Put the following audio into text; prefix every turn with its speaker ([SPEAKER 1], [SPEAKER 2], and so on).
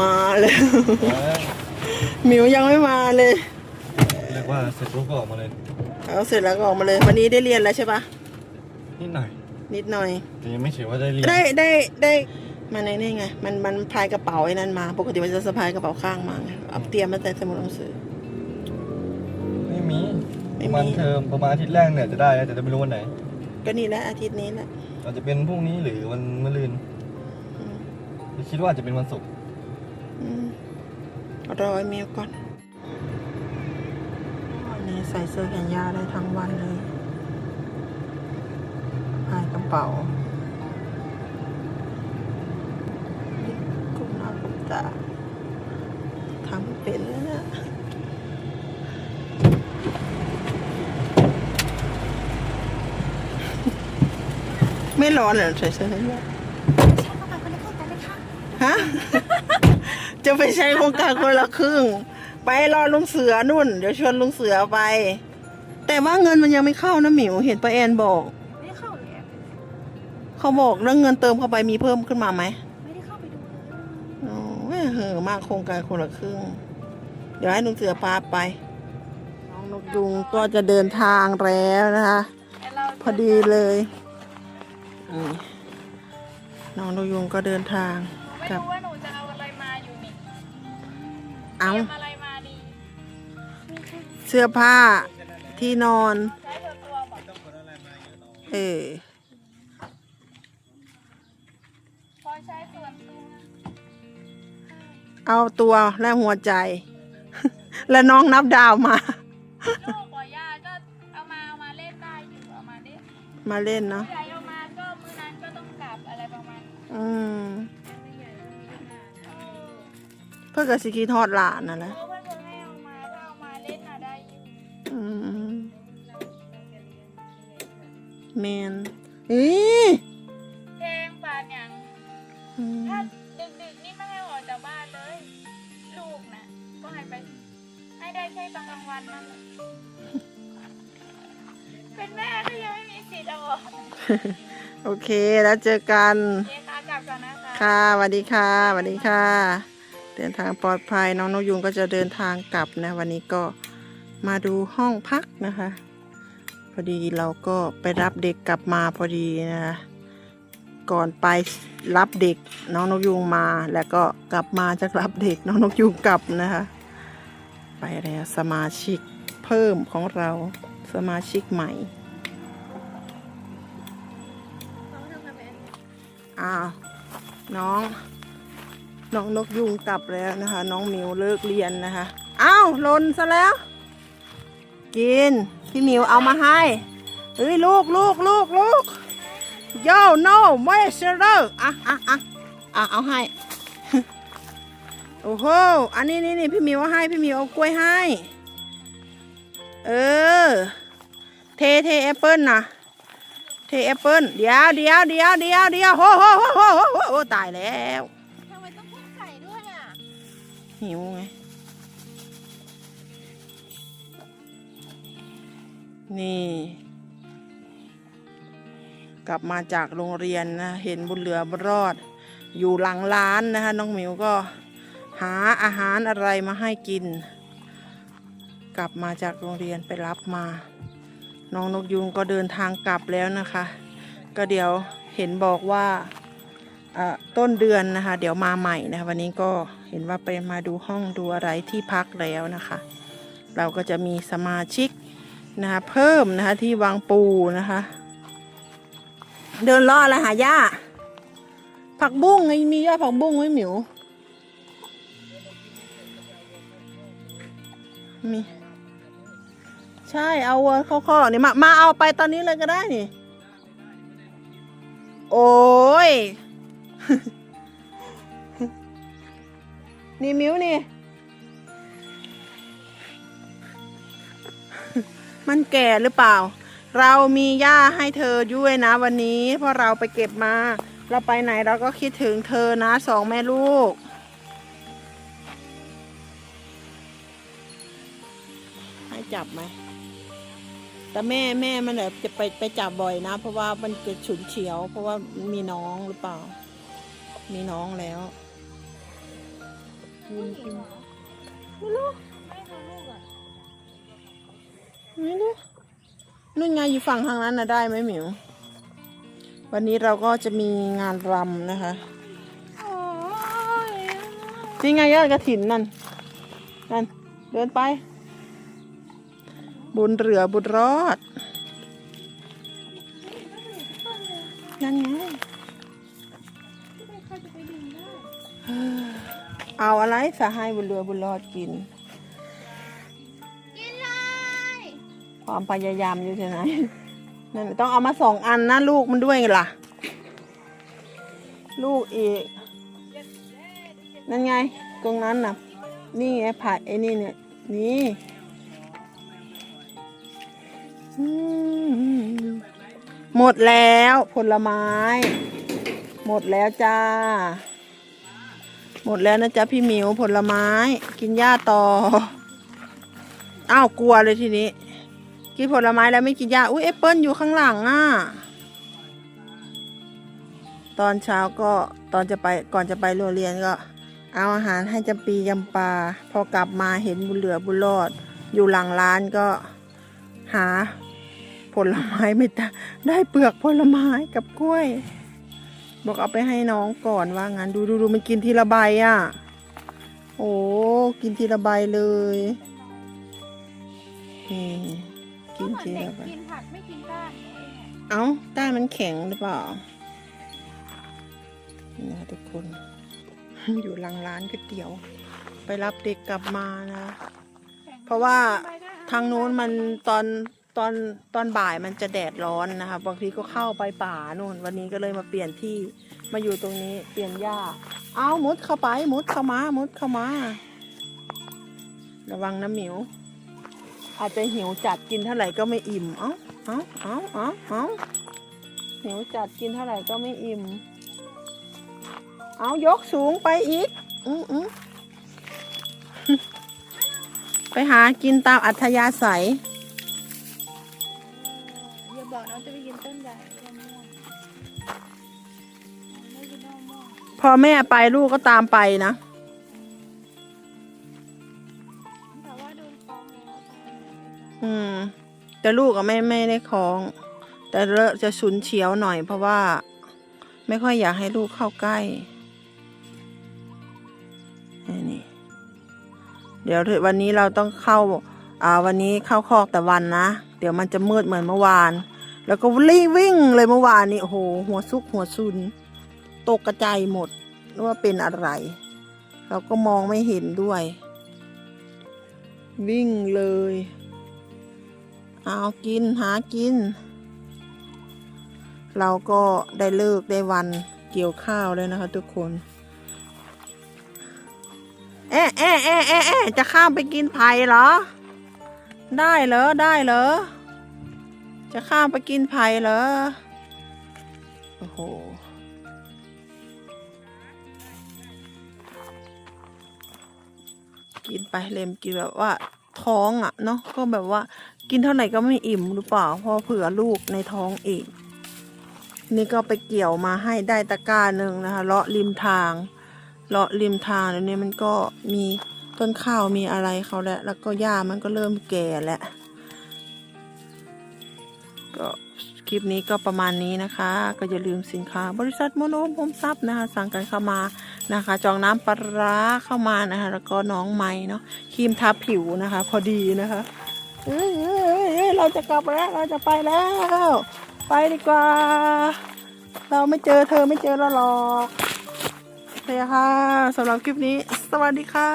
[SPEAKER 1] มาเลย
[SPEAKER 2] เอ้ย
[SPEAKER 1] หมิวยังไม่มาเลย
[SPEAKER 2] เรียกว่าเสร็จปุ๊บก็ออกมาเลย
[SPEAKER 1] เอาเสร็จแล้วก็ออกมาเลย วันนี้ได้เรียนแล้วใช่ปะ
[SPEAKER 2] นิดหน่อย
[SPEAKER 1] นิดหน่อย
[SPEAKER 2] แต่ยังไม่ถือว่าได้เรียน
[SPEAKER 1] ได้ได้ได้มาในนี่ไง มันมันพายกระเป๋าไอ้นั่นมา ปกติมันจะสะพายกระเป๋าข้างมาไงเอาเตรียมมาแต่สมุดหนังสือ
[SPEAKER 2] ไม่มี
[SPEAKER 1] ไม่
[SPEAKER 2] ประ
[SPEAKER 1] มี
[SPEAKER 2] มาณเทอมประมาณอาทิตย์แรกเนี่ยจะได้นะแต่จะไม่รู้วันไหน
[SPEAKER 1] ก็นี่แหละอาทิตย์นี้แหละ
[SPEAKER 2] อาจจะเป็นพรุ่งนี้หรือวันมะรืน
[SPEAKER 1] อืม
[SPEAKER 2] คิดว่าอาจจะเป็นวันศุกร์
[SPEAKER 1] อืม รอไอ้เมียก่อนวันนี้ใส่เสื้อแขนยาวได้ทั้งวันเลยพายกระเป๋ากุมหน้ากุมตาทำเป็นแล้วนะไม่ร้อนเหรอใส่เสื้อแขนยาวฮะ จะไปใช้โครงการคนละครึ่ง ไปรอลุงเสือนุ่น เดี๋ยวชวนลุงเสือไป แต่ว่าเงินมันยังไม่เข้านะหมิวเห็นป้าแอนบอก
[SPEAKER 3] ไม่ได้เข้าเลยอะ
[SPEAKER 1] เขาบอกเรื่องเงินเติมเข้าไปมีเพิ่มขึ้นมาไหม
[SPEAKER 3] ไม่ได้เข้าไปดูเลย
[SPEAKER 1] โอ้ยเหอะมากโครงการคนละครึ่ง เดี๋ยวให้ลุงเสือพาไป น้องนกยุงก็จะเดินทางแล้วนะคะ
[SPEAKER 3] แต่เรา
[SPEAKER 1] พอดีเลยอืมน้องนกยุงก็เดินทาง
[SPEAKER 3] ไม่
[SPEAKER 1] กลับ
[SPEAKER 3] รู้ว่า เอา
[SPEAKER 1] เต
[SPEAKER 3] รียมอะไรมาดี
[SPEAKER 1] เสื้อผ้าที่นอน
[SPEAKER 3] ใช้เธอตัวบอก
[SPEAKER 1] เออ
[SPEAKER 3] พอใช้ส่วนตัว
[SPEAKER 1] เอาตัวและหัวใจ และน้องนับดาวมา
[SPEAKER 3] ลูกกว่าย่าก็เอามาเอามาเล่นได้อยู่เอามาเล่น
[SPEAKER 1] มาเล่นเนาะ
[SPEAKER 3] ใหญ่ เพื่
[SPEAKER 1] อกสิกีทอดหลานนั่นแหละ
[SPEAKER 3] เพราะว่าเธอให้เอามาถ้าเอามาเล่นน่ะได้อยู่
[SPEAKER 1] อืมแมนอี
[SPEAKER 3] เพลงปานอย่าง
[SPEAKER 1] อืม
[SPEAKER 3] ถ้าดึกๆนี่ไม่ให้ออกจากบ้านเลย ลูกนะก็ให้ไป ให้ได้แค่ตอนกลางวันนั่นแหละเป็นแม่ก็ยังไม่มีสิทธิ์เอาออก
[SPEAKER 1] โอเคแล้วเจอกัน
[SPEAKER 3] เย้ค่ะกลับก่อนนะคะ
[SPEAKER 1] ค่ะสวัสดีค่ะสวัสดีค่ะ เดินทางปลอดภัยน้องนกยุงก็จะเดินทางกลับนะ วันนี้ก็มาดูห้องพักนะคะ พอดีเราก็ไปรับเด็กกลับมาพอดีนะคะก่อนไปรับเด็กน้องนกยุงมา แล้วก็กลับมาจากรับเด็กน้องนกยุงกลับนะคะ ไปแล้วสมาชิกเพิ่มของเราสมาชิกใหม่อ้าวน้อง น้องนกยุงกลับแล้วนะคะ น้องมิวเลิกเรียนนะคะอ้าวล่นซะแล้ว กิน พี่มิวเอามาให้เฮ้ยลูกลูกลูกลูกโย่โน่ไม่เชอร์อะอะอะอะเอาให้โอ้โห อันนี้นี่นี่พี่มิวเอาให้พี่มิวเอากล้วยให้ เออ เทเทแอปเปิลนะเทแอปเปิลเดี๋ยวเดี๋ยวเดี๋ยวเดี๋ยวเดี๋ยวโหโหโหโหโหโหโหตายแล้ว
[SPEAKER 3] ด้วยอะ
[SPEAKER 1] หิวไง นี่ กลับมาจากโรงเรียนนะ เห็นบุญเหลือบรอด อยู่หลังร้านนะคะ น้องหมิวก็หาอาหารอะไรมาให้กิน กลับมาจากโรงเรียนไปรับมา น้องนกยุงก็เดินทางกลับแล้วนะคะ ก็เดี๋ยวเห็นบอกว่า ต้นเดือนนะคะ เดี๋ยวมาใหม่นะคะวันนี้ก็เห็นว่าไปมาดูห้องดูอะไรที่พักแล้วนะคะ เราก็จะมีสมาชิกนะคะเพิ่มนะคะที่วังปูนะคะ เดินล่อแล้วหาย่าผักบุ้งไงมีย่าผักบุ้งไหมหมิวมีใช่เอาเข้าคอนี่มามาเอาไปตอนนี้เลยก็ได้นี่ โอ้ย นี่มิวนี่ มันแก่หรือเปล่า เรามีหญ้าให้เธอด้วยนะวันนี้ เพราะเราไปเก็บมา เราไปไหนเราก็คิดถึงเธอนะสองแม่ลูก ให้จับไหมแต่แม่แม่มันแบบจะไปไปจับบ่อยนะ เพราะว่ามันจะฉุนเฉียว เพราะว่ามีน้องหรือเปล่า มีน้องแล้วกินกิน
[SPEAKER 3] ไม่รู้ไม่รู้ลูกอะ
[SPEAKER 1] ไม่รู้นู่นไงอยู่ฝั่งทางนั้นนะได้ไหมหมิว วันนี้เราก็จะมีงานรำนะคะ
[SPEAKER 3] โอ้ย
[SPEAKER 1] นี่ไงยอดกระถินนั่น นั่น เดินไป บุญเหลือบุญรอด นั่น
[SPEAKER 3] ไง
[SPEAKER 1] เอาอะไรสหายบุญเหลือบุญรอดกิน
[SPEAKER 3] กินเลย
[SPEAKER 1] ความพยายามอยู่ที่ไหนนั่นต้องเอามาสองอันนะลูกมันด้วยไงล่ะ ลูกอีก นั่นไง ตรงนั้นน่ะ นี่ไงผัดไอ้นี่เนี่ย นี่อืมหมดแล้วผลไม้ หมดแล้วจ้า หมดแล้วนะจ๊ะพี่หมิวผลไม้ กินหญ้าต่อ อ้าวกลัวเลยทีนี้ กินผลไม้แล้วไม่กินหญ้า อุ้ยแอปเปิลอยู่ข้างหลังอะ ตอนเช้าก็ตอนจะไปก่อนจะไปโรงเรียนก็ เอาอาหารให้จำปีจำปา พอกลับมาเห็นบุญเหลือบุญรอด อยู่หลังร้านก็หาผลไม้ไม่ได้ได้เปลือกผลไม้กับกล้วย บอกเอาไปให้น้องก่อนว่างั้นดูดูดูมันกินทีละใบอะ โอ้กินทีละใบเลยนี่กินทีละใบ
[SPEAKER 3] กินผักไม่กินก้านเองอะ
[SPEAKER 1] เอ้าใต้มันแข็งหรือเปล่านี่นะทุกคนอยู่หลังร้านก๋วยเตี๋ยว ไปรับเด็กกลับมานะ เพราะว่าทางโน้นมันตอน ตอนตอนบ่ายมันจะแดดร้อนนะคะบางทีก็เข้าไปป่านู่น วันนี้ก็เลยมาเปลี่ยนที่มาอยู่ตรงนี้เปลี่ยนหญ้า เอามุดเข้าไปมุดเข้ามามุดเข้ามา ระวังนะหมิว อาจจะหิวจัดกินเท่าไหร่ก็ไม่อิ่ม เอ้าเอ้าเอ้าเอ้าเอ้าหิวจัดกินเท่าไหร่ก็ไม่อิ่ม เอายกสูงไปอีก อืออไปหากินตามอัธยาศัย
[SPEAKER 3] อ
[SPEAKER 1] แม่ไปลูกก็ตามไปนะ
[SPEAKER 3] แต่ว่าโดนฟ้องแล้ว
[SPEAKER 1] อืม แต่ลูกก็ไม่ไม่ได้คล้อง แต่เลอะจะฉุนเฉียวหน่อย เพราะว่า ไม่ค่อยอยากให้ลูกเข้าใกล้นี่เดี๋ยววันนี้เราต้องเข้า อ่า วันนี้เข้าคอกแต่วันนะ เดี๋ยวมันจะมืดเหมือนเมื่อวาน แล้วก็รีวิ่งเลยเมื่อวานนี้โอ้โหหัวซุกหัวซุน ตกกระจายหมดว่าเป็นอะไร เราก็มองไม่เห็นด้วย วิ่งเลย เอากินหากิน เราก็ได้เลิกได้วันเกี่ยวข้าวแล้วนะคะทุกคนเอ๊ะเอ๊ะเอ๊ะเอ๊ะเอ๊ะจะข้ามไปกินไผ่เหรอ ได้เหรอ ได้เหรอ จะข้ามไปกินไผ่เหรอ โอ้โห กินไปเลมกินแบบว่าท้องอะเนาะก็แบบว่ากินเท่าไหร่ก็ไม่อิ่มหรือเปล่าเพราะเผื่อลูกในท้องอีก นี่ก็ไปเกี่ยวมาให้ได้ตะกร้าหนึ่งนะคะเลาะริมทางเลาะริมทางแล้วเนี่ยมันก็มีต้นข้าวมีอะไรเขาแล้วแล้วก็หญ้ามันก็เริ่มแก่แล้วก็ คลิปนี้ก็ประมาณนี้นะคะ ก็อย่าลืมสินค้า บริษัทโมโนพมทรัพนะคะ สั่งกันเข้ามานะคะ จองน้ำปลาร้าเข้ามานะคะ แล้วก็น้องไม้เนาะครีมทาผิวนะคะ พอดีนะคะเอ้ยเอ้ยเอ้ยเราจะกลับแล้วเราจะไปแล้ว ไปดีกว่า เราไม่เจอเธอไม่เจอเราหรอกโอเคค่ะสำหรับคลิปนี้ สวัสดีค่ะ